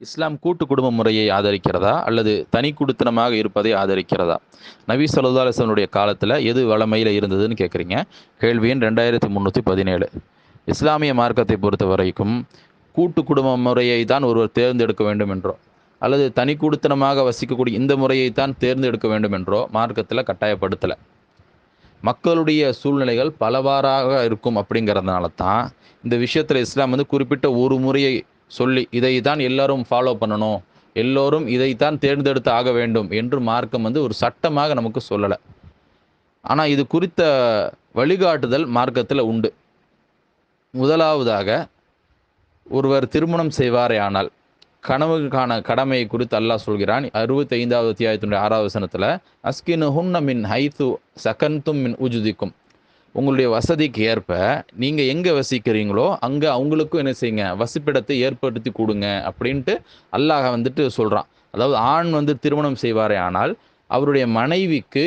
இஸ்லாம் கூட்டு குடும்ப முறையை ஆதரிக்கிறதா? அல்லது தனி குடுத்தனமாக இருப்பதை ஆதரிக்கிறதா? நபி சொல்லா காலத்தில் எது வளமையில் இருந்ததுன்னு கேட்குறீங்க கேள்வியின் ரெண்டாயிரத்தி முந்நூற்றி பதினேழு. இஸ்லாமிய மார்க்கத்தை பொறுத்த வரைக்கும் கூட்டு குடும்ப முறையை தான் ஒருவர் தேர்ந்தெடுக்க வேண்டும் என்றோ அல்லது தனி குடுத்தனமாக வசிக்கக்கூடிய இந்த முறையை தான் தேர்ந்தெடுக்க வேண்டும் என்றோ மார்க்கத்தில் கட்டாயப்படுத்தலை. மக்களுடைய சூழ்நிலைகள் பலவாறாக இருக்கும் அப்படிங்கிறதுனால தான் இந்த விஷயத்தில் இஸ்லாம் வந்து குறிப்பிட்ட ஒரு முறையை சொல்லி இதை தான் எல்லாரும் ஃபாலோ பண்ணணும். எல்லோரும் இதைத்தான் தேர்ந்தெடுத்து ஆக வேண்டும் என்று மார்க்கம் வந்து ஒரு சட்டமாக நமக்கு சொல்லலை. ஆனால் இது குறித்த வழிகாட்டுதல் மார்க்கத்தில் உண்டு. முதலாவதாக ஒருவர் திருமணம் செய்வாரே ஆனால் கனவுக்கான கடமையை குறித்து அல்லாஹ் சொல்கிறான். அறுபத்தி ஐந்தாவது அத்தியாயத்தினுடைய ஆறாவது வசனத்தில் அஸ்கின் ஹுன்ன மின் ஹைத்து சகந்தும் மின் உஜுதிக்கும். உங்களுடைய வசதிக்கு ஏற்ப நீங்கள் எங்கே வசிக்கிறீங்களோ அங்கே அவங்களுக்கும் என்ன செய்யுங்க? வசிப்பிடத்தை ஏற்படுத்தி கொடுங்க அப்படின்ட்டு அல்லாஹ் வந்துட்டு சொல்கிறான் அதாவது ஆண் வந்து திருமணம் செய்வாரே ஆனால் அவருடைய மனைவிக்கு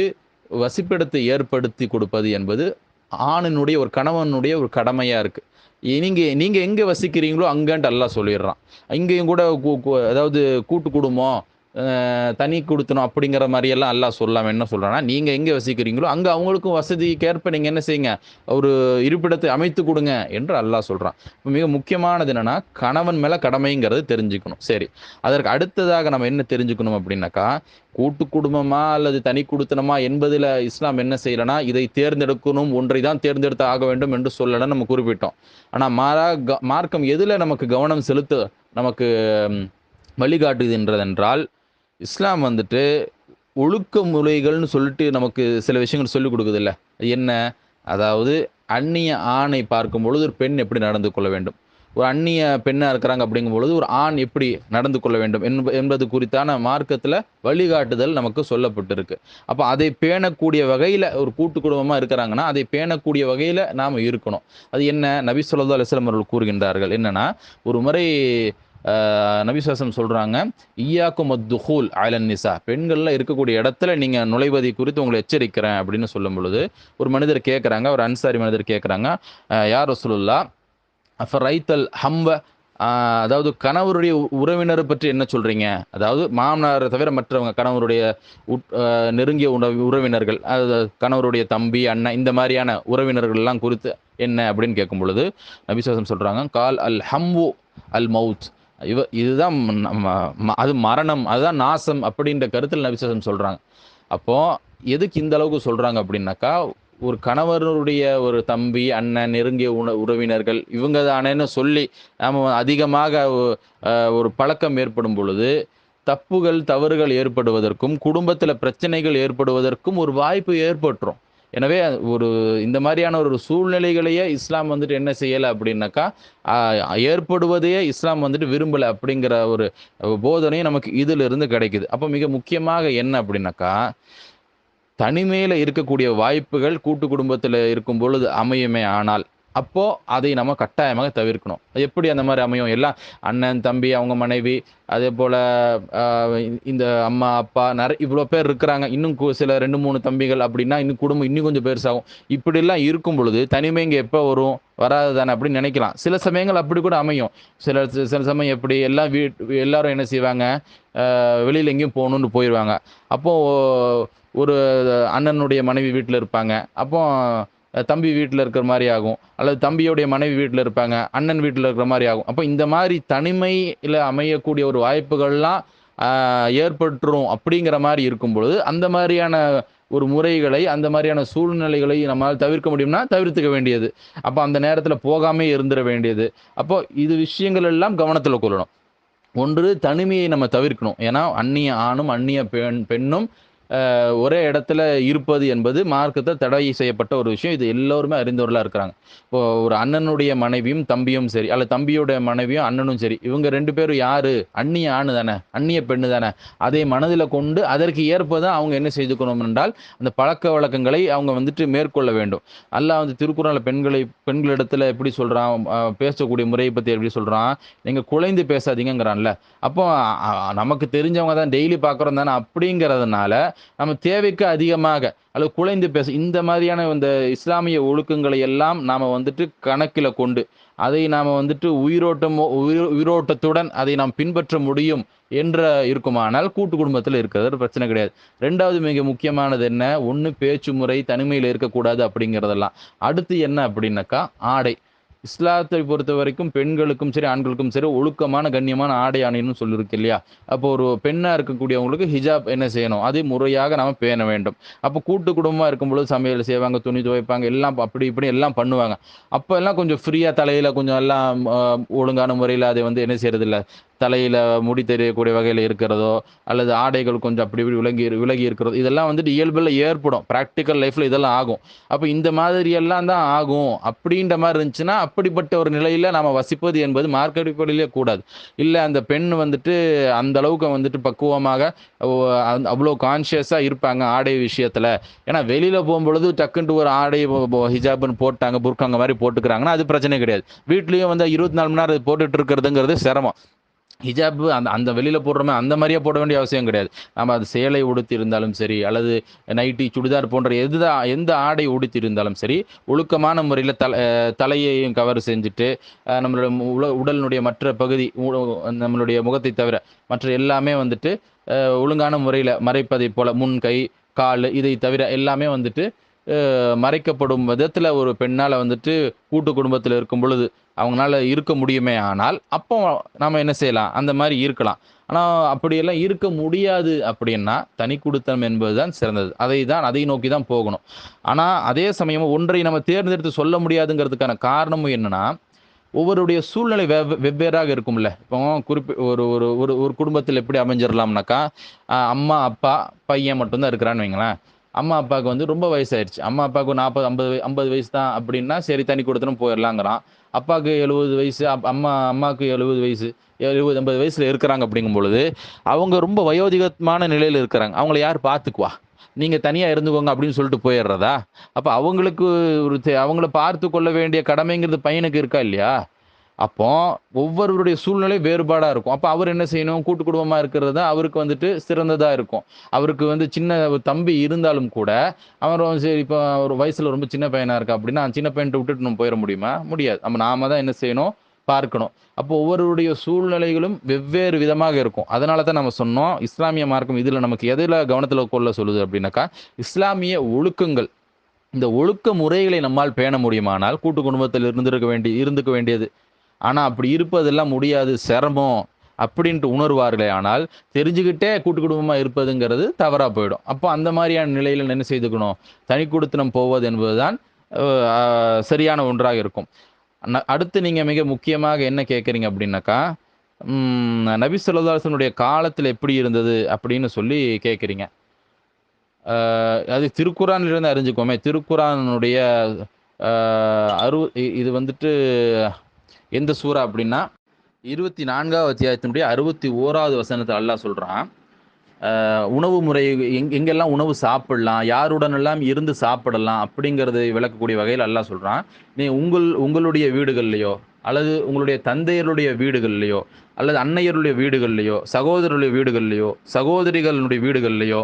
வசிப்பிடத்தை ஏற்படுத்தி கொடுப்பது என்பது ஆணினுடைய ஒரு கணவனுடைய ஒரு கடமையாக இருக்குது நீங்கள் நீங்கள் எங்கே வசிக்கிறீங்களோ அங்கேன்ட்டு எல்லாம் சொல்லிடுறான். இங்கேயும் கூட கூ- அதாவது கூட்டு குடும்பம் தனி கொடுத்தணும் அப்படிங்கிற மாதிரியெல்லாம் எல்லாம் சொல்லாமல் என்ன சொல்கிறேன்னா நீங்கள் எங்கே வசிக்கிறீங்களோ அங்கே அவங்களுக்கும் வசதிக்கேற்ப நீங்கள் என்ன செய்யுங்க ஒரு இருப்பிடத்தை அமைத்து கொடுங்க என்று அல்லாஹ் சொல்கிறான் மிக முக்கியமானது என்னென்னா கணவன் மேலே கடமைங்கிறது தெரிஞ்சுக்கணும். சரி அதற்கு அடுத்ததாக நம்ம என்ன தெரிஞ்சுக்கணும் அப்படின்னாக்கா கூட்டு குடும்பமா அல்லது தனி குடுத்தனமா என்பதில் இஸ்லாம் என்ன செய்யலைன்னா இதை தேர்ந்தெடுக்கணும் ஒன்றை தான் தேர்ந்தெடுத்து ஆக வேண்டும் என்று சொல்லலை நம்ம குறிப்பிட்டோம். ஆனால் மாறா க- மார்க்கம் எதில் நமக்கு கவனம் செலுத்த நமக்கு வழிகாட்டுகின்றதென்றால் இஸ்லாம் வந்துட்டு ஒழுக்க முறைகள்னு சொல்லிட்டு நமக்கு சில விஷயங்கள் சொல்லிக் கொடுக்குதுல்ல. அது என்ன? அதாவது அந்நிய ஆணை பார்க்கும் பொழுது ஒரு பெண் எப்படி நடந்து கொள்ள வேண்டும்? ஒரு அந்நிய பெண்ணாக இருக்கிறாங்க அப்படிங்கும் பொழுது ஒரு ஆண் எப்படி நடந்து கொள்ள வேண்டும்? என்ப என்பது குறித்தான மார்க்கத்தில் வழிகாட்டுதல் நமக்கு சொல்லப்பட்டிருக்கு. அப்போ அதை பேணக்கூடிய வகையில் ஒரு கூட்டு குடும்பமாக இருக்கிறாங்கன்னா அதை பேணக்கூடிய வகையில் நாம் இருக்கணும். அது என்ன? நபி சொல்லா அலுவலம் அவர்கள் கூறுகின்றார்கள். என்னென்னா ஒரு முறை நபிசாசம் சொல்கிறாங்க ஈயாக்கும் துஹூல் அலன் நிசா. பெண்கள்லாம் இருக்கக்கூடிய இடத்துல நீங்கள் நுழைவதை குறித்து உங்களை எச்சரிக்கிறேன் அப்படின்னு சொல்லும் பொழுது ஒரு மனிதர் கேட்குறாங்க ஒரு அன்சாரி மனிதர் கேட்குறாங்க யார் ரசூலுல்லா ரைத்தல் ஹம்ப அதாவது கணவருடைய உ- உறவினரை பற்றி என்ன சொல்கிறீங்க அதாவது மாமனாரை தவிர மற்றவங்க கணவருடைய உட்- நெருங்கிய உணவு உறவினர்கள் அது கணவருடைய தம்பி அண்ணன் இந்த மாதிரியான உறவினர்கள்லாம் குறித்து என்ன அப்படின்னு கேட்கும் பொழுது நபிசாசம் சொல்கிறாங்க கால் அல் ஹம்வு அல் மவுத். இவ இதுதான் அது மரணம் அதுதான் நாசம் அப்படின்ற கருத்தில் நபிசாசம் சொல்கிறாங்க அப்போது எதுக்கு இந்த அளவுக்கு சொல்கிறாங்க அப்படின்னாக்கா ஒரு கணவருடைய ஒரு தம்பி அண்ணன் நெருங்கிய உண உறவினர்கள் இவங்க தானேன்னு சொல்லி நாம் அதிகமாக ஒரு பழக்கம் ஏற்படும் பொழுது தப்புகள் தவறுகள் ஏற்படுவதற்கும் குடும்பத்தில் பிரச்சனைகள் ஏற்படுவதற்கும் ஒரு வாய்ப்பு ஏற்பட்டுரும். எனவே ஒரு இந்த மாதிரியான ஒரு சூழ்நிலைகளையே இஸ்லாம் வந்துட்டு என்ன செய்யலை அப்படின்னாக்கா ஏற்படுவதையே இஸ்லாம் வந்துட்டு விரும்பலை அப்படிங்கிற ஒரு போதனையும் நமக்கு இதிலிருந்து கிடைக்குது. அப்போ மிக முக்கியமாக என்ன அப்படின்னாக்கா தனிமையில் இருக்கக்கூடிய வாய்ப்புகள் கூட்டு குடும்பத்தில் இருக்கும் பொழுது அமையுமே ஆனால் அப்போ அதை நம்ம கட்டாயமாக தவிர்க்கணும். அது எப்படி அந்த மாதிரி அமையும்? எல்லாம் அண்ணன் தம்பி அவங்க மனைவி அதே போல் இந்த அம்மா அப்பா நிறைய இவ்வளோ பேர் இருக்கிறாங்க. இன்னும் கு- சில ரெண்டு மூணு தம்பிகள் அப்படின்னா இன்னும் குடும்பம் இன்னும் கொஞ்சம் பெருசாகும். இப்படிலாம் இருக்கும் பொழுது தனிமை இங்கே எப்போ வரும்? வராது தானே அப்படின்னு நினைக்கலாம். சில சமயங்கள் அப்படி கூட அமையும். சில சில சமயம் எப்படி எல்லாம் வீட் எல்லாரும் என்ன செய்வாங்க? வெளியில் எங்கேயும் போகணுன்னு போயிடுவாங்க அப்போது ஒரு அண்ணனுடைய மனைவி வீட்டில் இருப்பாங்க. அப்போ தம்பி வீட்டில் இருக்கிற மாதிரி ஆகும். அல்லது தம்பியுடைய மனைவி வீட்டில் இருப்பாங்க அண்ணன் வீட்டில் இருக்கிற மாதிரி ஆகும். அப்போ இந்த மாதிரி தனிமையில் அமையக்கூடிய ஒரு வாய்ப்புகள்லாம் ஏற்பட்டுரும் அப்படிங்கிற மாதிரி இருக்கும் பொழுது அந்த மாதிரியான ஒரு முறைகளை அந்த மாதிரியான சூழ்நிலைகளை நம்மளால் தவிர்க்க முடியும்னா தவிர்த்துக்க வேண்டியது. அப்போ அந்த நேரத்தில் போகாமே இருந்துட வேண்டியது. அப்போ இது விஷயங்கள் எல்லாம் கவனத்தில் கொள்ளணும். ஒன்று தனிமையை நம்ம தவிர்க்கணும். ஏன்னா அந்நிய ஆணும் அந்நிய பெண் பெண்ணும் ஒரே இடத்துல இருப்பது என்பது மார்க்கத்தில் தடை செய்யப்பட்ட ஒரு விஷயம். இது எல்லோருமே அறிந்தவர்களாக இருக்கிறாங்க. இப்போ ஒரு அண்ணனுடைய மனைவியும் தம்பியும் சரி அல்ல தம்பியுடைய மனைவியும் அண்ணனும் சரி இவங்க ரெண்டு பேரும் யாரு? அந்நிய ஆணு தானே அந்நிய பெண்ணு தானே. அதை மனதில் கொண்டு அதற்கு ஏற்ப தான் அவங்க என்ன செய்துக்கணும் என்றால் அந்த பழக்க வழக்கங்களை அவங்க வந்துட்டு மேற்கொள்ள வேண்டும். அல்ல வந்து திருக்குறளில் பெண்களை பெண்களிடத்துல எப்படி சொல்கிறான் பேசக்கூடிய முறையை பற்றி எப்படி சொல்கிறான் நீங்கள் குலைந்து பேசாதீங்கங்கிறான்ல. அப்போ நமக்கு தெரிஞ்சவங்க தான் டெய்லி பார்க்குறோம் தானே அப்படிங்கிறதுனால நம்ம தேவைக்கு அதிகமாக அல்லது குலைந்து பேச இந்த மாதிரியான இந்த இஸ்லாமிய ஒழுக்கங்களை எல்லாம் நாம் வந்துட்டு கணக்கில் கொண்டு அதை நாம் வந்துட்டு உயிரோட்டமோ உயிர் உயிரோட்டத்துடன் அதை நாம் பின்பற்ற முடியும் என்ற இருக்குமானால் கூட்டு குடும்பத்தில் இருக்கிறது ஒரு பிரச்சனை கிடையாது. ரெண்டாவது மிக முக்கியமானது என்ன? ஒன்று பேச்சு முறை தனிமையில் இருக்கக்கூடாது அப்படிங்கிறதெல்லாம். அடுத்து என்ன அப்படின்னாக்கா ஆடை. இஸ்லாத்தை பொறுத்த வரைக்கும் பெண்களுக்கும் சரி ஆண்களுக்கும் சரி ஒழுக்கமான கண்ணியமான ஆடை அணின்னு சொல்லியிருக்கு இல்லையா? அப்போ ஒரு பெண்ணாக இருக்கக்கூடியவங்களுக்கு ஹிஜாப் என்ன செய்யணும்? அதே முறையாக நாம் பேண வேண்டும். அப்போ கூட்டு குடும்பமாக இருக்கும்பொழுது சமையல் செய்வாங்க துணி துவைப்பாங்க எல்லாம் அப்படி இப்படி எல்லாம் பண்ணுவாங்க. அப்போ எல்லாம் கொஞ்சம் ஃப்ரீயாக தலையில் கொஞ்சம் எல்லாம் ஒழுங்கான முறையில் அதை வந்து என்ன செய்யறதில்ல. தலையில் முடி தெரியக்கூடிய வகையில் இருக்கிறதோ அல்லது ஆடைகள் கொஞ்சம் அப்படி இப்படி விலகி விலகி இருக்கிறதோ இதெல்லாம் வந்துட்டு இயல்பில் ஏற்படும். ப்ராக்டிக்கல் லைஃப்பில் இதெல்லாம் ஆகும். அப்போ இந்த மாதிரி எல்லாம் தான் ஆகும். அப்படின்ற மாதிரி இருந்துச்சுன்னா அப்படிப்பட்ட ஒரு நிலையில் நாம் வசிப்பது என்பது மார்க்க அடிப்படையிலே கூடாது. இல்லை அந்த பெண் வந்துட்டு அந்த அளவுக்கு வந்துட்டு பக்குவமாக அவ்வளோ கான்ஷியஸாக இருப்பாங்க ஆடை விஷயத்தில். ஏன்னா வெளியில் போகும்பொழுது டக்குன்ட்டு ஒரு ஆடை ஹிஜாப்னு போட்டாங்க புர்காங்க மாதிரி போட்டுக்கிறாங்கன்னா அது பிரச்சனை கிடையாது. வீட்லேயும் வந்து இருபத்தி நாலு மணி நேரம் போட்டுட்டு இருக்கிறதுங்கிறது சிரமம். ஹிஜாப் அந்த அந்த வெளியில் போடுறோமே அந்த மாதிரியே போட வேண்டிய அவசியம் கிடையாது. நம்ம அது சேலை உடுத்தி இருந்தாலும் சரி அல்லது நைட்டி சுடிதார் போன்ற எது எந்த ஆடை உடுத்தி இருந்தாலும் சரி ஒழுக்கமான முறையில் தல தலையையும் கவர் செஞ்சுட்டு நம்மளோட நம்மளுடைய மு- உல உடலினுடைய மற்ற பகுதி நம்மளுடைய முகத்தை தவிர மற்ற எல்லாமே வந்துட்டு ஒழுங்கான முறையில் மறைப்பதை போல் முன் கை கால் இதை தவிர எல்லாமே வந்துட்டு மறைக்கப்படும் விதத்தில் ஒரு பெண்ணால் வந்துட்டு கூட்டு குடும்பத்தில் இருக்கும் பொழுது அவங்களால இருக்க முடியுமே ஆனால் அப்போ நாம் என்ன செய்யலாம்? அந்த மாதிரி இருக்கலாம். ஆனால் அப்படியெல்லாம் இருக்க முடியாது அப்படின்னா தனி குடுத்தனம் என்பது தான் சிறந்தது. அதை தான் அதை நோக்கி தான் போகணும். ஆனால் அதே சமயம் ஒன்றை நம்ம தேர்ந்தெடுத்து சொல்ல முடியாதுங்கிறதுக்கான காரணமும் என்னன்னா ஒவ்வொருடைய சூழ்நிலை வெவ் வெவ்வேறாக இருக்கும்ல. இப்போ குறிப்பி ஒரு ஒரு ஒரு ஒரு குடும்பத்தில் எப்படி அமைஞ்சிடலாம்னாக்கா அம்மா அப்பா பையன் மட்டும்தான் இருக்கிறான்னு வைங்களேன். அம்மா அப்பாவுக்கு வந்து ரொம்ப வயசாயிருச்சு. அம்மா அப்பாவுக்கு நாற்பது ஐம்பது வய- ஐம்பது வயசு தான் அப்படின்னா சரி தனி கொடுத்தனும் போயிடலாங்கிறான். அப்பாவுக்கு எழுபது வயசு அப்- அம்மா அம்மாவுக்கு எழுபது வயசு எழுபது ஐம்பது வயசில் இருக்கிறாங்க அப்படிங்கும் பொழுது அவங்க ரொம்ப வயோதிகமான நிலையில் இருக்கிறாங்க. அவங்கள யார் பார்த்துக்குவா? நீங்கள் தனியாக இருந்துக்கோங்க அப்படின்னு சொல்லிட்டு போயிடுறதா? அப்போ அவங்களுக்கு ஒரு தே- அவங்கள பார்த்து கொள்ள வேண்டிய கடமைங்கிறது பையனுக்கு இருக்கா இல்லையா? அப்போ ஒவ்வொருவருடைய சூழ்நிலை வேறுபாடாக இருக்கும். அப்போ அவர் என்ன செய்யணும்? கூட்டு குடும்பமாக இருக்கிறது தான் அவருக்கு வந்துட்டு சிறந்ததாக இருக்கும். அவருக்கு வந்து சின்ன ஒரு தம்பி இருந்தாலும் கூட அவன் சரி இப்போ ஒரு வயசில் ரொம்ப சின்ன பையனாக இருக்கா அப்படின்னா சின்ன பையன்ட்டு விட்டுட்டு நம்ம போயிட முடியுமா? முடியாது. நம்ம நாம தான் என்ன செய்யணும்? பார்க்கணும். அப்போ ஒவ்வொருவருடைய சூழ்நிலைகளும் வெவ்வேறு விதமாக இருக்கும். அதனால தான் நம்ம சொன்னோம் இஸ்லாமிய மார்க்கம் இதில் நமக்கு எதில் கவனத்தில் கொள்ள சொல்லுது அப்படின்னாக்கா இஸ்லாமிய ஒழுக்கங்கள். இந்த ஒழுக்க முறைகளை நம்மால் பேண முடியுமானால் கூட்டு குடும்பத்தில் இருந்திருக்க வேண்டி இருந்துக்க வேண்டியது ஆனால் அப்படி இருப்பதெல்லாம் முடியாது சிரமம் அப்படின்ட்டு உணர்வார்களே. ஆனால் தெரிஞ்சுக்கிட்டே கூட்டு குடும்பமாக இருப்பதுங்கிறது தவறாக போயிடும். அப்போ அந்த மாதிரியான நிலையில் என்ன செய்துக்கணும்? தனி கொடுத்தனம் போவது என்பதுதான் சரியான ஒன்றாக இருக்கும். அடுத்து நீங்கள் மிக முக்கியமாக என்ன கேட்குறீங்க அப்படின்னாக்கா நபி சொல்லதாசனுடைய காலத்தில் எப்படி இருந்தது அப்படின்னு சொல்லி கேட்குறீங்க அது திருக்குறான்லேருந்து அறிஞ்சுக்கோமே. திருக்குறானுடைய அறு இது வந்துட்டு எந்த சூறா அப்படின்னா இருபத்தி நான்காவது அத்தியாயத்தினுடைய அறுபத்தி ஓராவது வசனத்தை அல்லாஹ் சொல்கிறான் உணவு முறை எங் எங்கெல்லாம் உணவு சாப்பிடலாம் யாருடனெல்லாம் இருந்து சாப்பிடலாம் அப்படிங்கிறது விளக்கக்கூடிய வகையில் எல்லாம் சொல்கிறான் நீ உங்கள் உங்களுடைய வீடுகள்லையோ அல்லது உங்களுடைய தந்தையருடைய வீடுகள்லையோ அல்லது அன்னையருடைய வீடுகள்லையோ சகோதரருடைய வீடுகள்லையோ சகோதரிகளுடைய வீடுகள்லையோ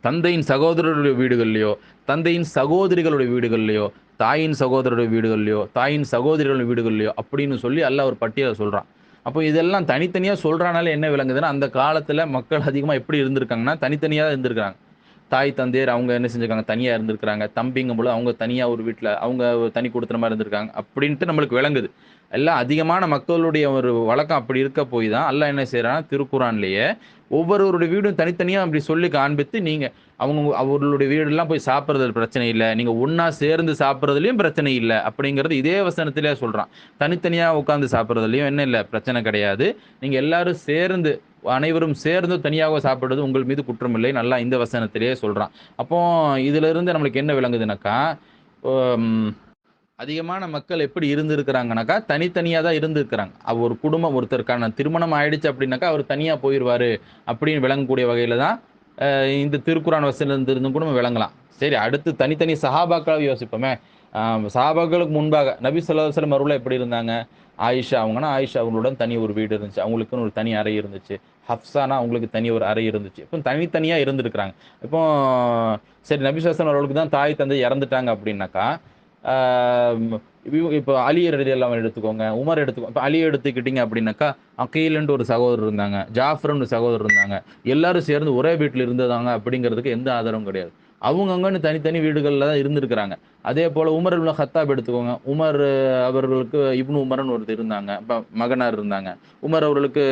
தந்தையின் சகோதரருடைய வீடுகள்லையோ தந்தையின் சகோதரிகளுடைய வீடுகள்லையோ தாயின் சகோதரருடைய வீடுகள்லையோ தாயின் சகோதரிகளுடைய வீடுகள்லையோ அப்படின்னு சொல்லி அல்ல ஒரு பட்டியலை சொல்கிறான் அப்போ இதெல்லாம் தனித்தனியாக சொல்கிறனால என்ன விளங்குதுன்னா அந்த காலத்தில் மக்கள் அதிகமாக எப்படி இருந்திருக்காங்கன்னா தனித்தனியாக இருந்திருக்காங்க தாய் தந்தையர் அவங்க என்ன செஞ்சுருக்காங்க? தனியாக இருந்திருக்கிறாங்க. தம்பிங்கும் போது அவங்க தனியாக ஒரு வீட்டில் அவங்க தனி கொடுத்துற மாதிரி இருந்திருக்காங்க. அப்படின்ட்டு நம்மளுக்கு விளங்குது. எல்லாம் அதிகமான மக்களுடைய ஒரு வழக்கம் அப்படி இருக்க போய் தான் அல்லாஹ் என்ன செய்கிறான்னா திருக்குறான்லேயே ஒவ்வொருவருடைய வீடும் தனித்தனியாக அப்படி சொல்லி காண்பித்து நீங்கள் அவங்க அவர்களுடைய வீடெல்லாம் போய் சாப்பிட்றது பிரச்சனை இல்லை. நீங்கள் ஒன்றா சேர்ந்து சாப்பிட்றதுலையும் பிரச்சனை இல்லை அப்படிங்கிறது இதே வசனத்திலே சொல்கிறான் தனித்தனியாக உட்காந்து சாப்பிட்றதுலையும் என்ன இல்லை பிரச்சனை கிடையாது. நீங்கள் எல்லாரும் சேர்ந்து அனைவரும் சேர்ந்து தனியாக சாப்பிடுறது உங்கள் மீது குற்றம் இல்லை. நல்லா இந்த வசனத்திலேயே சொல்கிறான் அப்போ இதிலிருந்து நம்மளுக்கு என்ன விளங்குதுனாக்கா அதிகமான மக்கள் எப்படி இருந்திருக்கிறாங்கனாக்கா தனித்தனியாக தான் இருந்திருக்கிறாங்க. அவர் ஒரு குடும்பம் ஒருத்தருக்கான திருமணம் ஆயிடுச்சு அப்படின்னாக்கா அவர் தனியாக போயிடுவார் அப்படின்னு விளங்கக்கூடிய வகையில் தான் இந்த திருக்குறான் வசனம் இருந்தும் கூட நம்ம விளங்கலாம். சரி அடுத்து தனித்தனி சஹாபாக்களாக யோசிப்போமே. சாபாக்களுக்கு முன்பாக நபி சொல்லாசலம் அலைஹி எப்படி இருந்தாங்க? ஆயிஷா அவங்கன்னா ஆயிஷா அவங்களுடன் தனி ஒரு வீடு இருந்துச்சு. அவங்களுக்குன்னு ஒரு தனி அறை இருந்துச்சு. ஹப்சானா அவங்களுக்கு தனி ஒரு அறை இருந்துச்சு. இப்போ தனித்தனியாக இருந்திருக்கிறாங்க. இப்போ சரி நபி சாசன் அவர்களுக்கு தான் தாய் தந்தை இறந்துட்டாங்க அப்படின்னாக்கா இப்போ அலி எல்லாம் எடுத்துக்கோங்க. உமர் எடுத்துக்கோ இப்போ அலி எடுத்துக்கிட்டீங்க அப்படின்னாக்கா அக்கீல்ன்ட்டு ஒரு சகோதரர் இருந்தாங்க ஜாஃபர்னு சகோதரர் இருந்தாங்க. எல்லாரும் சேர்ந்து ஒரே வீட்டில் இருந்ததாங்க அப்படிங்கிறதுக்கு எந்த ஆதாரமும் கிடையாது. அவங்கவுங்கன்னு தனித்தனி வீடுகளில் தான் இருந்திருக்கிறாங்க. அதே போல் உமர் இப்னு ஹத்தாப் எடுத்துக்கோங்க. உமர் அவர்களுக்கு இப்னு உமரன் ஒருத்தர் இருந்தாங்க. இப்போ மகனார் இருந்தாங்க. உமர் அவர்களுக்கு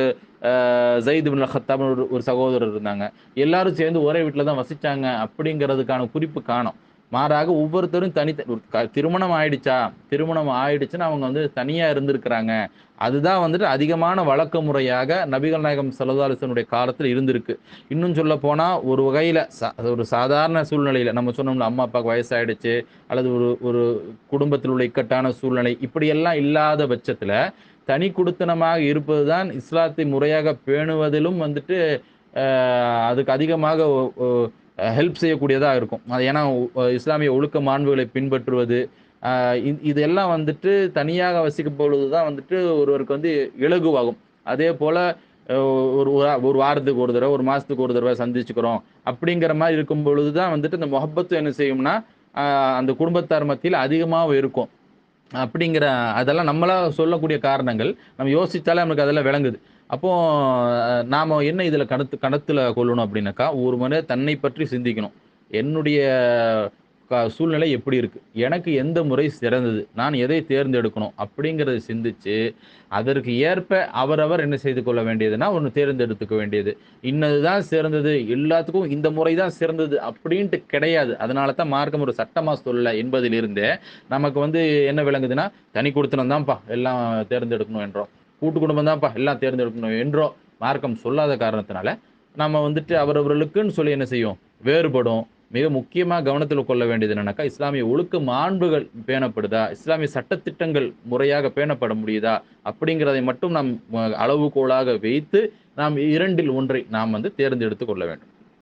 ஜெயித் ஜயித் இப்னு ஹத்தாப்னு ஒரு ஒரு சகோதரர் இருந்தாங்க. எல்லாரும் சேர்ந்து ஒரே வீட்டில் தான் வசித்தாங்க அப்படிங்கிறதுக்கான குறிப்பு காணும். மாறாக ஒவ்வொருத்தரும் தனி திருமணம் ஆயிடுச்சா? திருமணம் ஆயிடுச்சுன்னா அவங்க வந்து தனியா இருந்திருக்கிறாங்க. அதுதான் வந்துட்டு அதிகமான வழக்க முறையாக நபிகள் நாயகம் சலதாலிசனுடைய காலத்தில் இருந்திருக்கு. இன்னும் சொல்ல போனா ஒரு வகையில ஒரு சாதாரண சூழ்நிலையில நம்ம சொன்னோம்ல அம்மா அப்பாவுக்கு வயசாயிடுச்சு அல்லது ஒரு ஒரு குடும்பத்தில் உள்ள இக்கட்டான சூழ்நிலை இப்படியெல்லாம் இல்லாத பட்சத்துல தனி குடுத்தனமாக இருப்பது தான் இஸ்லாத்தை முறையாக பேணுவதிலும் வந்துட்டு அதுக்கு அதிகமாக ஹெல்ப் செய்யக்கூடியதாக இருக்கும். அது ஏன்னா இஸ்லாமிய ஒழுக்க மாண்புகளை பின்பற்றுவது இது- இதெல்லாம் வந்துட்டு தனியாக வசிக்கும் பொழுது தான் வந்துட்டு ஒருவருக்கு வந்து இலகுவாகும். அதே போல் ஒரு ஒரு வாரத்துக்கு ஒரு தடவை ஒரு மாதத்துக்கு ஒரு தடவை சந்திச்சுக்கிறோம். அப்படிங்கிற மாதிரி இருக்கும் பொழுது தான் வந்துட்டு இந்த முகப்பத்து என்ன செய்யும்னா அந்த குடும்பத்தார் மத்தியில் அதிகமாக இருக்கும். அப்படிங்கிற அதெல்லாம் நம்மளாக சொல்லக்கூடிய காரணங்கள். நம்ம யோசித்தாலே நமக்கு அதெல்லாம் விளங்குது. அப்போ நாம் என்ன இதில் கணத்து கடத்தில் கொள்ளணும் அப்படின்னாக்கா ஒரு முறை தன்னை பற்றி சிந்திக்கணும். என்னுடைய க- சூழ்நிலை எப்படி இருக்குது எனக்கு எந்த முறை சிறந்தது? நான் எதை தேர்ந்தெடுக்கணும்? அப்படிங்கிறத சிந்திச்சு அதற்கு ஏற்ப அவரவர் என்ன செய்து கொள்ள வேண்டியதுன்னா ஒன்று தேர்ந்தெடுத்துக்க வேண்டியது. இன்னதுதான் சிறந்தது. எல்லாத்துக்கும் இந்த முறை தான் சிறந்தது அப்படின்ட்டு கிடையாது. அதனால தான் மார்க்கம் ஒரு சட்டமாக சொல்ல என்பதிலிருந்தே நமக்கு வந்து என்ன விளங்குதுன்னா தனி கொடுத்தனம் தான்ப்பா எல்லாம் தேர்ந்தெடுக்கணும் என்றோம். கூட்டு குடும்பம் தான்ப்பா எல்லாம் தேர்ந்தெடுக்கணும் என்றோ மார்க்கம் சொல்லாத காரணத்தினால நம்ம வந்துட்டு அவரவர்களுக்குன்னு சொல்லி என்ன செய்யும்? வேறுபடும். மிக முக்கியமாக கவனத்தில் கொள்ள வேண்டியது என்னன்னாக்கா இஸ்லாமிய ஒழுக்க மாண்புகள் பேணப்படுதா? இஸ்லாமிய சட்டத்திட்டங்கள் முறையாக பேணப்பட முடியுதா? அப்படிங்கிறதை மட்டும் நாம் அளவுகோலாக வைத்து நாம் இரண்டில் ஒன்றை நாம் வந்து தேர்ந்தெடுத்து கொள்ள வேண்டும்.